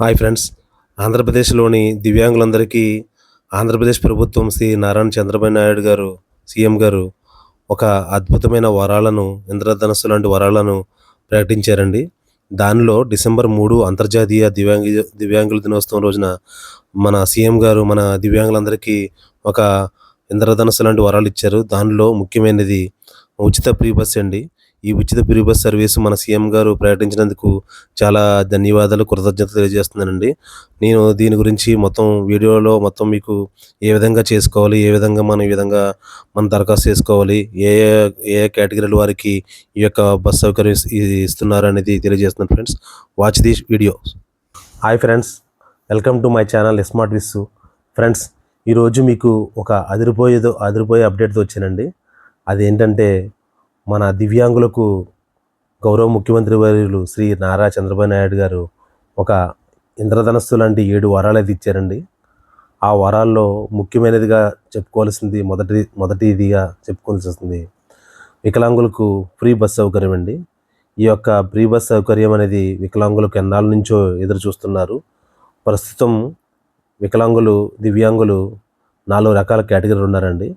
Hi friends. ఆంధ్రప్రదేశ్లోని దివ్యాంగులందరికీ ఆంధ్రప్రదేశ్ ప్రభుత్వం శ్రీ నారాయణ చంద్రబాబు నాయుడు గారు సీఎం గారు ఒక అద్భుతమైన వరాలను ఇంద్రధనస్సు లాంటి వరాలను ప్రకటించారండి. దానిలో డిసెంబర్ మూడు అంతర్జాతీయ దివ్యాంగ దివ్యాంగుల దినోత్సవం రోజున మన సీఎం గారు మన దివ్యాంగులందరికీ ఒక ఇంద్రధనస్సు లాంటి వరాలు ఇచ్చారు. దానిలో ముఖ్యమైనది ఉచిత ప్రీ బస్ అండి. ఈ ఉచిత ఫ్రీ బస్ సర్వీస్ మన సీఎం గారు ప్రకటించినందుకు చాలా ధన్యవాదాలు కృతజ్ఞత తెలియజేస్తున్నానండి. నేను దీని గురించి మొత్తం వీడియోలో మొత్తం మీకు ఏ విధంగా చేసుకోవాలి ఏ విధంగా మనం ఈ విధంగా మనం దరఖాస్తు చేసుకోవాలి ఏ ఏ- ఏ కేటగిరీల వారికి ఈ యొక్క బస్ సౌకర్యం ఇస్తున్నారు అనేది తెలియజేస్తున్నాను friends. Watch this video hi friends welcome to my channel smart wiz friends ఈరోజు మీకు ఒక అదిరిపోయేదో అదిరిపోయే అప్డేట్తో వచ్చానండి. అదేంటంటే మన దివ్యాంగులకు గౌరవ ముఖ్యమంత్రి వర్యులు శ్రీ నారా చంద్రబాబు నాయుడు గారు ఒక ఇంద్రధనస్సు లాంటి ఏడు వరాలు అయితే ఇచ్చారండి. ఆ వరాల్లో ముఖ్యమైనదిగా చెప్పుకోవాల్సింది మొదటి మొదటిదిగా చెప్పుకోవాల్సి వస్తుంది వికలాంగులకు ఫ్రీ బస్ సౌకర్యం అండి. ఈ యొక్క ఫ్రీ బస్ సౌకర్యం అనేది వికలాంగులకు ఎన్నాళ్ళ నుంచో ఎదురు చూస్తున్నారు. ప్రస్తుతం వికలాంగులు దివ్యాంగులు నాలుగు రకాల కేటగిరీలు ఉన్నారండి.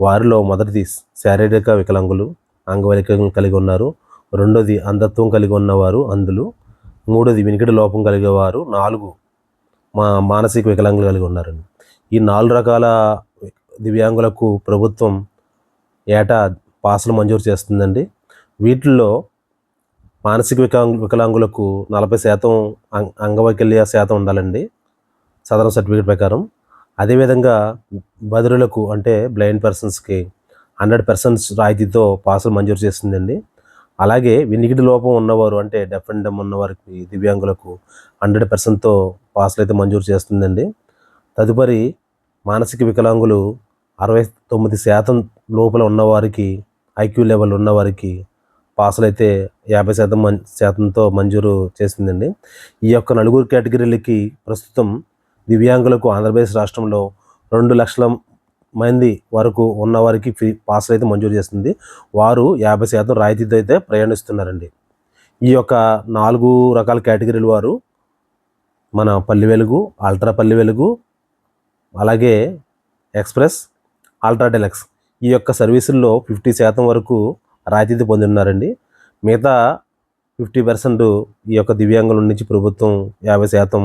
వారిలో మొదటిది శారీరక వికలాంగులు అంగవైకల్యం కలిగి ఉన్నారు. రెండోది అంధత్వం కలిగి ఉన్నవారు అందులు. మూడోది వినికిడి లోపం కలిగేవారు నాలుగు మా మానసిక వికలాంగులు కలిగి ఉన్నారండి. ఈ నాలుగు రకాల దివ్యాంగులకు ప్రభుత్వం ఏటా పాసులు మంజూరు చేస్తుందండి. వీటిల్లో మానసిక వికలాంగు వికలాంగులకు నలభై శాతం అంగ అంగవైకల్య శాతం ఉండాలండి. సదరం సర్టిఫికేట్ ప్రకారం. అదేవిధంగా బదురులకు అంటే బ్లైండ్ పర్సన్స్కి హండ్రెడ్ పర్సెంట్ రాయితీతో పాసులు మంజూరు చేస్తుందండి అలాగే వినికిడి లోపం ఉన్నవారు అంటే డెఫ్ అండ్ ఉన్నవారికి దివ్యాంగులకు హండ్రెడ్ పర్సెంట్తో పాసులు అయితే మంజూరు చేస్తుందండి. తదుపరి మానసిక వికలాంగులు అరవై తొమ్మిది శాతం లోపల ఉన్నవారికి ఐక్యూ లెవెల్ ఉన్నవారికి పాసులు అయితే యాభై శాతం మం శాతంతో మంజూరు చేసిందండి. ఈ యొక్క నలుగురు కేటగిరీలకి ప్రస్తుతం దివ్యాంగులకు ఆంధ్రప్రదేశ్ రాష్ట్రంలో రెండు లక్షల మంది వరకు ఉన్నవారికి ఫ్రీ పాసులు అయితే మంజూరు చేస్తుంది. వారు యాభై శాతం రాయితీతో అయితే ప్రయాణిస్తున్నారండి. ఈ యొక్క నాలుగు రకాల కేటగిరీల వారు మన పల్లి వెలుగు అల్ట్రా పల్లి వెలుగు అలాగే ఎక్స్ప్రెస్ అల్ట్రా డెలక్స్ ఈ యొక్క సర్వీసుల్లో ఫిఫ్టీ శాతం వరకు రాయితీ పొంది ఉన్నారండి మిగతా ఫిఫ్టీ పర్సెంట్ ఈ యొక్క దివ్యాంగుల నుంచి ప్రభుత్వం యాభై శాతం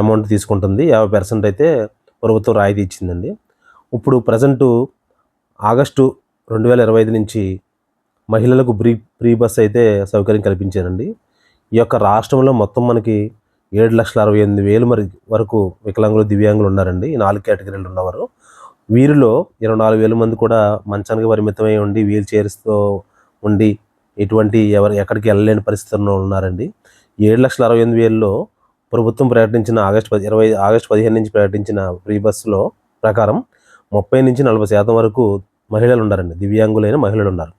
అమౌంట్ తీసుకుంటుంది. యాభై పర్సెంట్ అయితే ప్రభుత్వం రాయితీ ఇచ్చిందండి. ఇప్పుడు ప్రజెంటు ఆగస్టు రెండు వేల ఇరవై ఐదు నుంచి మహిళలకు బ్రీ ఫ్రీ బస్ అయితే సౌకర్యం కల్పించారండి. ఈ యొక్క రాష్ట్రంలో మొత్తం మనకి ఏడు లక్షల అరవై ఎనిమిది వేలు మరి వరకు వికలాంగులు దివ్యాంగులు ఉన్నారండి. ఈ నాలుగు కేటగిరీలు ఉన్నవారు. వీరిలో ఇరవై నాలుగు వేల మంది కూడా మంచానికి పరిమితమై ఉండి వీల్ చైర్స్తో ఉండి ఎటువంటి ఎవరు ఎక్కడికి వెళ్ళలేని పరిస్థితుల్లో ఉన్నారండి. ఏడు లక్షల అరవై ఎనిమిది వేలలో ప్రభుత్వం ప్రకటించిన ఆగస్టు పది ఇరవై ఆగస్టు పదిహేను నుంచి ప్రకటించిన ఫ్రీ బస్సులో ప్రకారం ముప్పై నుంచి నలభై శాతం వరకు మహిళలు ఉన్నారండి దివ్యాంగులైన మహిళలు ఉన్నారు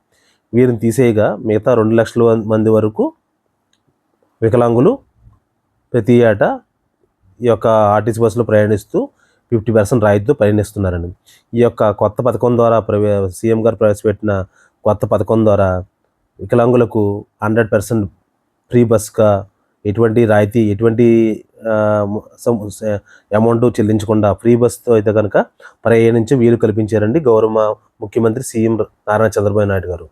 వీరిని తీసేయగా మిగతా రెండు లక్షల మంది వరకు వికలాంగులు ప్రతి ఏటా ఈ యొక్క ఆర్టీసీ బస్సులో ప్రయాణిస్తూ ఫిఫ్టీ పర్సెంట్ రాయితీతో ప్రయాణిస్తున్నారండి ఈ యొక్క కొత్త పథకం ద్వారా ప్రవే సీఎం గారు ప్రవేశపెట్టిన కొత్త పథకం ద్వారా వికలాంగులకు హండ్రెడ్ పర్సెంట్ ఫ్రీ బస్గా ఎటువంటి రాయితీ ఎటువంటి అమౌంట్ చెల్లించకుండా ఫ్రీ బస్తో అయితే కనుక ప్రయాణించి వీలు కల్పించారండి గౌరవ ముఖ్యమంత్రి సీఎం నారాయణ చంద్రబాబు నాయుడు గారు.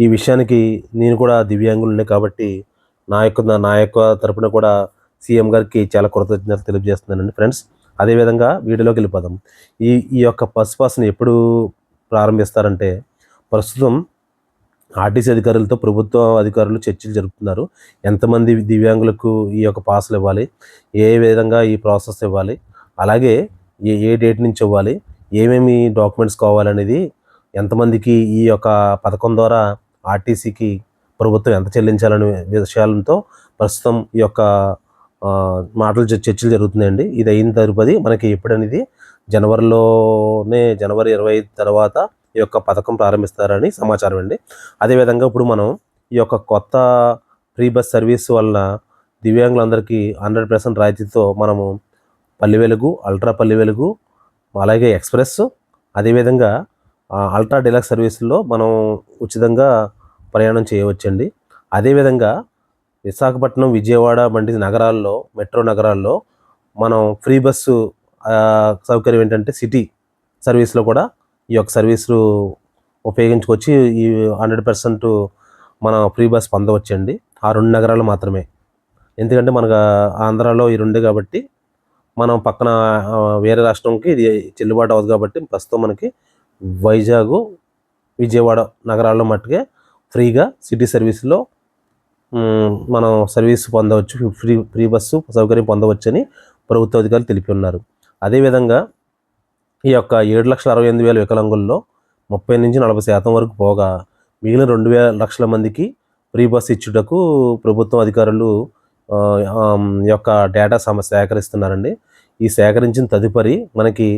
ఈ విషయానికి నేను కూడా దివ్యాంగులునే కాబట్టి నా యొక్క నా- యొక్క తరపున కూడా సీఎం గారికి చాలా కృతజ్ఞతలు తెలియజేస్తున్నానండి ఫ్రెండ్స్. అదేవిధంగా వీడియోలోకి వెళ్ళిపోదాం. ఈ ఈ యొక్క బస్ ఎప్పుడు ప్రారంభిస్తారంటే ప్రస్తుతం ఆర్టీసీ అధికారులతో ప్రభుత్వ అధికారులు చర్చలు జరుపుతున్నారు. ఎంతమంది దివ్యాంగులకు ఈ యొక్క పాసులు ఇవ్వాలి? ఏ విధంగా ఈ ప్రాసెస్ ఇవ్వాలి? అలాగే ఏ ఏ డేట్ నుంచి ఇవ్వాలి? ఏమేమి డాక్యుమెంట్స్ కావాలనేది ఎంతమందికి ఈ యొక్క పథకం ద్వారా ఆర్టీసీకి ప్రభుత్వం ఎంత చెల్లించాలనే విషయాలతో ప్రస్తుతం ఈ యొక్క మాటలు చర్చలు జరుగుతున్నాయండి. ఇది అయిన తరుపది మనకి ఎప్పుడనేది జనవరిలోనే జనవరి ఇరవై ఐదు తర్వాత ఈ యొక్క పథకం ప్రారంభిస్తారని సమాచారం అండి. అదేవిధంగా ఇప్పుడు మనం ఈ యొక్క కొత్త ఫ్రీ బస్ సర్వీస్ వలన దివ్యాంగులందరికీ హండ్రెడ్ పర్సెంట్ రాయితీతో మనము పల్లి వెలుగు అల్ట్రా పల్లి వెలుగు అలాగే ఎక్స్ప్రెస్ అదేవిధంగా అల్ట్రా డీలక్స్ సర్వీసుల్లో మనం ఉచితంగా ప్రయాణం చేయవచ్చండి. అదేవిధంగా విశాఖపట్నం విజయవాడ వంటి నగరాల్లో మెట్రో నగరాల్లో మనం ఫ్రీ బస్సు సౌకర్యం ఏంటంటే సిటీ సర్వీస్లో కూడా ఈ యొక్క సర్వీసులు ఉపయోగించుకొచ్చి ఈ హండ్రెడ్ పర్సెంట్ మనం ఫ్రీ బస్ పొందవచ్చండి. ఆ రెండు నగరాలు మాత్రమే. ఎందుకంటే మనకు ఆంధ్రాలో ఈ రెండే కాబట్టి మనం పక్కన వేరే రాష్ట్రంకి ఇది చెల్లుబాటు అవ్వదు కాబట్టి ప్రస్తుతం మనకి వైజాగ్ విజయవాడ నగరాల్లో మట్టుకే ఫ్రీగా సిటీ సర్వీస్లో మనం సర్వీస్ పొందవచ్చు. ఫ్రీ ఫ్రీ బస్సు సౌకర్యం పొందవచ్చని ప్రభుత్వ అధికారులు తెలిపి ఉన్నారు. అదేవిధంగా ఈ యొక్క ఏడు లక్షల అరవై ఎనిమిది వేల వికలాంగుల్లో ముప్పై నుంచి నలభై శాతం వరకు పోగా మిగిలిన రెండు వేల లక్షల మందికి ఫ్రీ బస్ ఇచ్చుటకు ప్రభుత్వం అధికారులు ఈ యొక్క డేటా సమ సేకరిస్తున్నారండి. ఈ సేకరించిన తదుపరి మనకి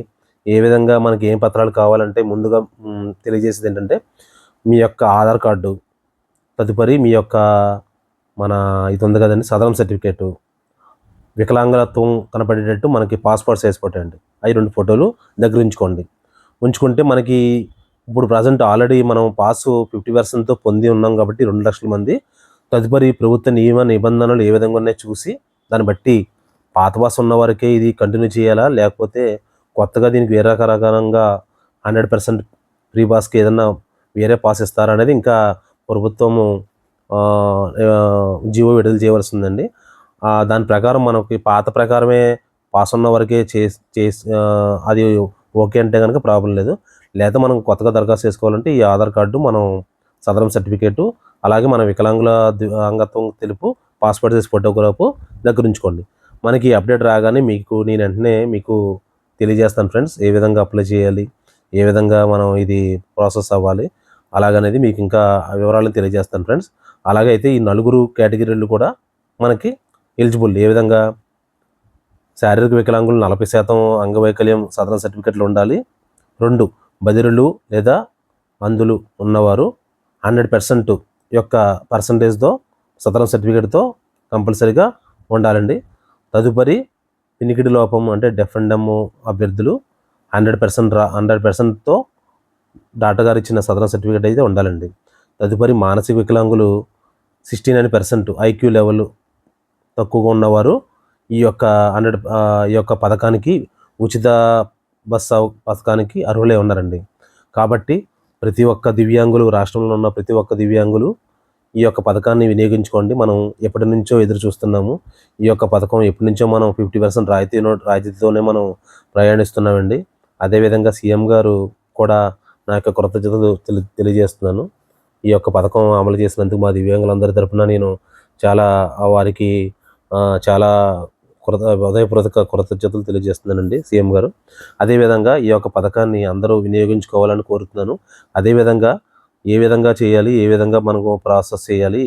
ఏ విధంగా మనకి ఏం పత్రాలు కావాలంటే ముందుగా తెలియజేసేది ఏంటంటే మీ యొక్క ఆధార్ కార్డు తదుపరి మీ యొక్క మన ఇది ఉంది కదండి సదరం సర్టిఫికేటు. వికలాంగత్వం కనపడేటట్టు మనకి పాస్పోర్ట్ సైజ్ ఫోటో అండి. అవి రెండు ఫోటోలు దగ్గర ఉంచుకోండి. ఉంచుకుంటే మనకి ఇప్పుడు ప్రజెంట్ ఆల్రెడీ మనం పాస్ ఫిఫ్టీ పర్సెంట్తో పొంది ఉన్నాం కాబట్టి రెండు లక్షల మంది తదుపరి ప్రభుత్వ నియమ నిబంధనలు ఏ విధంగా ఉన్నాయో చూసి దాన్ని బట్టి పాత పాస్ ఉన్న వరకే ఇది కంటిన్యూ చేయాలా? లేకపోతే కొత్తగా దీనికి వేరే రకరకాలంగా హండ్రెడ్ పర్సెంట్ ఫ్రీ పాస్కి ఏదన్నా వేరే పాస్ ఇస్తారా అనేది ఇంకా ప్రభుత్వము జీవో విడుదల చేయవలసి ఉందండి దాని ప్రకారం మనకి పాత ప్రకారమే పాస్ ఉన్న వరకే చేసి చేసి అది ఓకే అంటే కనుక ప్రాబ్లం లేదు. లేదా మనం కొత్తగా దరఖాస్తు చేసుకోవాలంటే ఈ ఆధార్ కార్డు మనం సదరం సర్టిఫికేటు అలాగే మన వికలాంగుల అంగత్వం తెలుపు పాస్పోర్ట్ సైజ్ ఫోటోగ్రాఫ్ దగ్గర ఉంచుకోండి మనకి అప్డేట్ రాగానే మీకు నేను వెంటనే మీకు తెలియజేస్తాను ఫ్రెండ్స్ ఏ విధంగా అప్లై చేయాలి ఏ విధంగా మనం ఇది ప్రాసెస్ అవ్వాలి అలాగనేది మీకు ఇంకా వివరాలను తెలియజేస్తాను ఫ్రెండ్స్. అలాగైతే ఈ నలుగురు కేటగిరీలు కూడా మనకి ఎలిజిబుల్ ఏ విధంగా శారీరక వికలాంగులు నలభై శాతం అంగవైకల్యం సదరణ సర్టిఫికెట్లు ఉండాలి. రెండు బదిరులు లేదా మందులు ఉన్నవారు హండ్రెడ్ పర్సెంట్ యొక్క పర్సంటేజ్తో సదరణ సర్టిఫికేట్తో కంపల్సరీగా ఉండాలండి. తదుపరి పినికిడి లోపం అంటే డెఫ్ అండ్ డమ్ అభ్యర్థులు హండ్రెడ్ పర్సెంట్ రా హండ్రెడ్ పర్సెంట్తో డాక్టర్ గారు ఇచ్చిన సదరణ సర్టిఫికేట్ అయితే ఉండాలండి. తదుపరి మానసిక వికలాంగులు sixty nine percent IQ level తక్కువగా ఉన్నవారు ఈ యొక్క హండ్రెడ్ ఈ యొక్క పథకానికి ఉచిత బస్ పథకానికి అర్హులే ఉన్నారండి. కాబట్టి ప్రతి ఒక్క దివ్యాంగులు రాష్ట్రంలో ఉన్న ప్రతి ఒక్క దివ్యాంగులు ఈ యొక్క పథకాన్ని వినియోగించుకోండి. మనం ఎప్పటి నుంచో ఎదురు చూస్తున్నాము. ఈ యొక్క పథకం ఎప్పటి నుంచో మనం ఫిఫ్టీ పర్సెంట్ రాయితీ రాయితీతోనే మనం ప్రయాణిస్తున్నామండి. అదేవిధంగా సీఎం గారు కూడా నా యొక్క కృతజ్ఞతలు తెలి తెలియజేస్తున్నాను. ఈ యొక్క పథకం అమలు చేసినందుకు మా దివ్యాంగులందరి తరఫున నేను చాలా వారికి చాలా కృత హృదయపూర్వక కృతజ్ఞతలు తెలియజేస్తున్నానండి సీఎం గారు. అదేవిధంగా ఈ యొక్క పథకాన్ని అందరూ వినియోగించుకోవాలని కోరుతున్నాను. అదేవిధంగా ఏ విధంగా చేయాలి ఏ విధంగా మనకు ప్రాసెస్ చేయాలి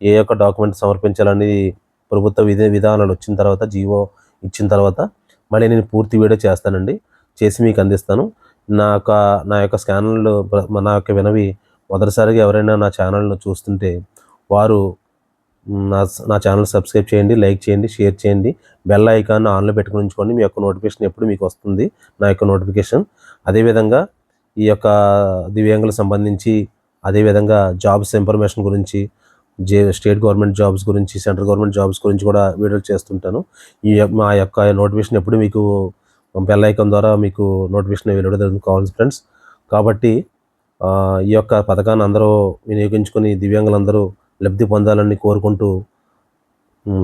ఏ యొక్క డాక్యుమెంట్ సమర్పించాలని ప్రభుత్వ విధి విధానాలు వచ్చిన తర్వాత జీవో ఇచ్చిన తర్వాత మళ్ళీ నేను పూర్తి వీడియో చేస్తానండి. చేసి మీకు అందిస్తాను. నా యొక్క నా యొక్క స్కానర్లు నా యొక్క వినవి మొదటిసారిగా ఎవరైనా నా ఛానల్ను చూస్తుంటే వారు నా నా ఛానల్ సబ్స్క్రైబ్ చేయండి లైక్ చేయండి షేర్ చేయండి. బెల్ ఐకాన్ ఆన్లో పెట్టుకుని ఉంచుకోండి మీ యొక్క నోటిఫికేషన్ ఎప్పుడు మీకు వస్తుంది నా యొక్క నోటిఫికేషన్. అదేవిధంగా ఈ యొక్క దివ్యాంగులకు సంబంధించి అదేవిధంగా జాబ్స్ ఇన్ఫర్మేషన్ గురించి జే స్టేట్ గవర్నమెంట్ జాబ్స్ గురించి సెంట్రల్ గవర్నమెంట్ జాబ్స్ గురించి కూడా వీడియోలు చేస్తుంటాను. ఈ యొక్క- మా యొక్క నోటిఫికేషన్ ఎప్పుడు మీకు బెల్ ఐకాన్ ద్వారా మీకు నోటిఫికేషన్ వెళ్ళడం కావాలి ఫ్రెండ్స్. కాబట్టి ఈ యొక్క పథకాన్ని అందరూ వినియోగించుకొని దివ్యాంగులందరూ లబ్ధి పొందాలని కోరుకుంటూ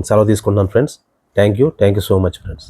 సెలవు తీసుకుంటున్నాను friends. Thank you. Thank you so much friends.